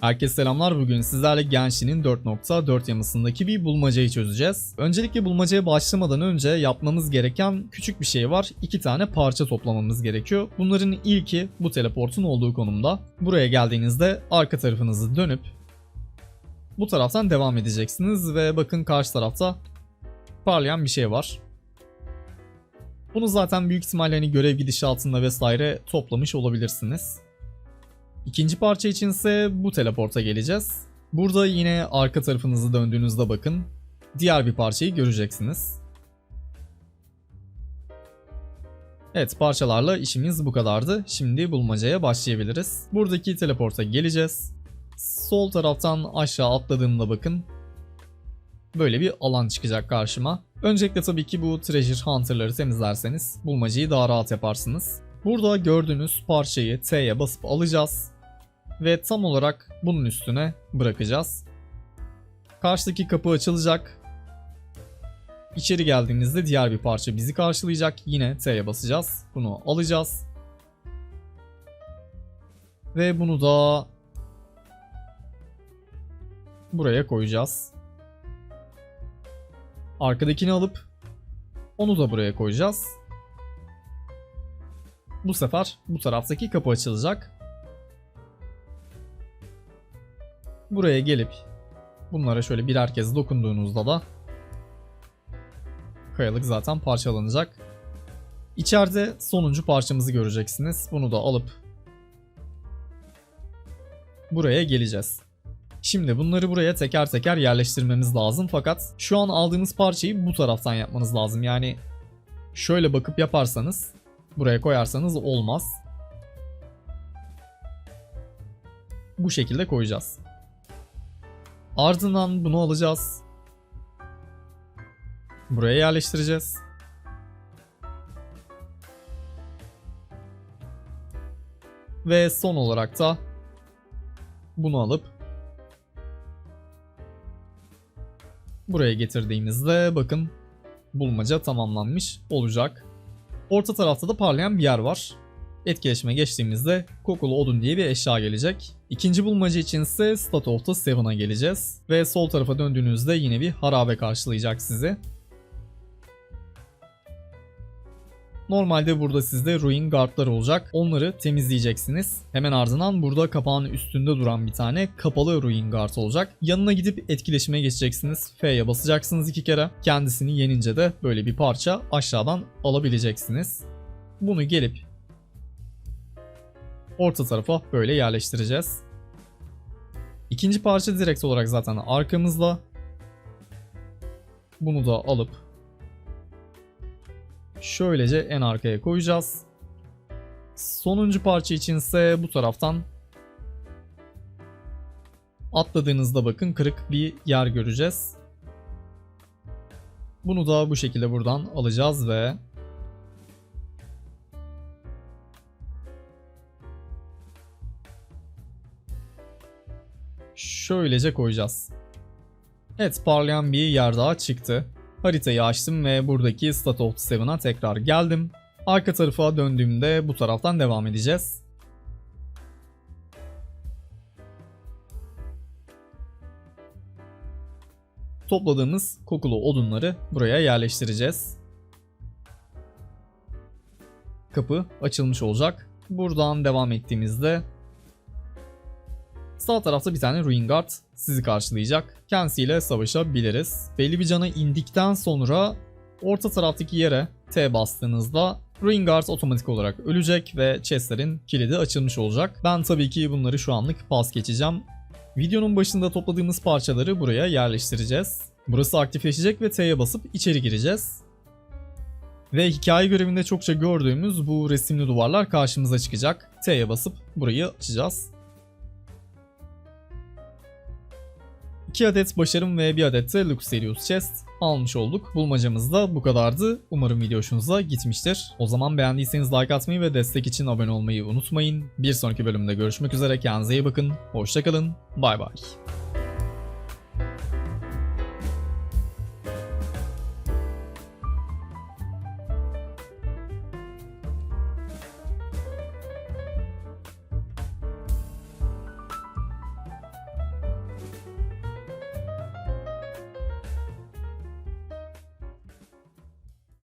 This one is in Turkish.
Herkese selamlar. Bugün sizlerle Genshin'in 4.4 yamasındaki bir bulmacayı çözeceğiz. Öncelikle bulmacaya başlamadan önce yapmamız gereken küçük bir şey var. İki tane parça toplamamız gerekiyor. Bunların ilki bu teleportun olduğu konumda. Buraya geldiğinizde arka tarafınızı dönüp bu taraftan devam edeceksiniz ve bakın karşı tarafta parlayan bir şey var. Bunu zaten büyük ihtimalle hani görev gidişatında vesaire toplamış olabilirsiniz. İkinci parça içinse bu teleporta geleceğiz. Burada yine arka tarafınızı döndüğünüzde bakın diğer bir parçayı göreceksiniz. Evet parçalarla işimiz bu kadardı. Şimdi bulmacaya başlayabiliriz. Buradaki teleporta geleceğiz. Sol taraftan aşağı atladığımda bakın böyle bir alan çıkacak karşıma. Öncelikle tabii ki bu Treasure Hunter'ları temizlerseniz bulmacayı daha rahat yaparsınız. Burada gördüğünüz parçayı T'ye basıp alacağız ve tam olarak bunun üstüne bırakacağız. Karşıdaki kapı açılacak. İçeri geldiğimizde diğer bir parça bizi karşılayacak. Yine T'ye basacağız. Bunu alacağız. Ve bunu da buraya koyacağız. Arkadakini alıp onu da buraya koyacağız. Bu sefer bu taraftaki kapı açılacak. Buraya gelip bunlara şöyle birer kez dokunduğunuzda da kayalık zaten parçalanacak. İçeride sonuncu parçamızı göreceksiniz. Bunu da alıp buraya geleceğiz. Şimdi bunları buraya teker teker yerleştirmemiz lazım fakat şu an aldığımız parçayı bu taraftan yapmanız lazım. Yani şöyle bakıp yaparsanız buraya koyarsanız olmaz. Bu şekilde koyacağız. Ardından bunu alacağız. Buraya yerleştireceğiz. Ve son olarak da bunu alıp buraya getirdiğimizde bakın bulmaca tamamlanmış olacak. Orta tarafta da parlayan bir yer var. Etkileşime geçtiğimizde kokulu odun diye bir eşya gelecek. İkinci bulmaca için ise Stat of the Seven'a geleceğiz. Ve sol tarafa döndüğünüzde yine bir harabe karşılayacak sizi. Normalde burada sizde ruin guardlar olacak. Onları temizleyeceksiniz. Hemen ardından burada kapağın üstünde duran bir tane kapalı ruin guard olacak. Yanına gidip etkileşime geçeceksiniz. F'ye basacaksınız iki kere. Kendisini yenince de böyle bir parça aşağıdan alabileceksiniz. Bunu gelip orta tarafa böyle yerleştireceğiz. İkinci parça direkt olarak zaten arkamızda. Bunu da alıp şöylece en arkaya koyacağız. Sonuncu parça içinse bu taraftan atladığınızda bakın kırık bir yer göreceğiz. Bunu da bu şekilde buradan alacağız ve şöylece koyacağız. Evet parlayan bir yer daha çıktı. Haritayı açtım ve buradaki Stat of Seven'a tekrar geldim. Arka tarafa döndüğümde bu taraftan devam edeceğiz. Topladığımız kokulu odunları buraya yerleştireceğiz. Kapı açılmış olacak. Buradan devam ettiğimizde Sağ tarafta bir tane Ruin Guard sizi karşılayacak. Kendisiyle savaşabiliriz. Belli bir cana indikten sonra orta taraftaki yere T bastığınızda Ruin Guard otomatik olarak ölecek ve chestlerin kilidi açılmış olacak. Ben tabii ki bunları şu anlık pas geçeceğim. Videonun başında topladığımız parçaları buraya yerleştireceğiz. Burası aktifleşecek ve T'ye basıp içeri gireceğiz. Ve hikaye görevinde çokça gördüğümüz bu resimli duvarlar karşımıza çıkacak. T'ye basıp burayı açacağız. 2 adet başarım ve 1 adet de Luxurious Chest almış olduk. Bulmacamız da bu kadardı. Umarım video hoşunuza gitmiştir. O zaman beğendiyseniz like atmayı ve destek için abone olmayı unutmayın. Bir sonraki bölümde görüşmek üzere. Kendinize iyi bakın. Hoşçakalın. Bay bay.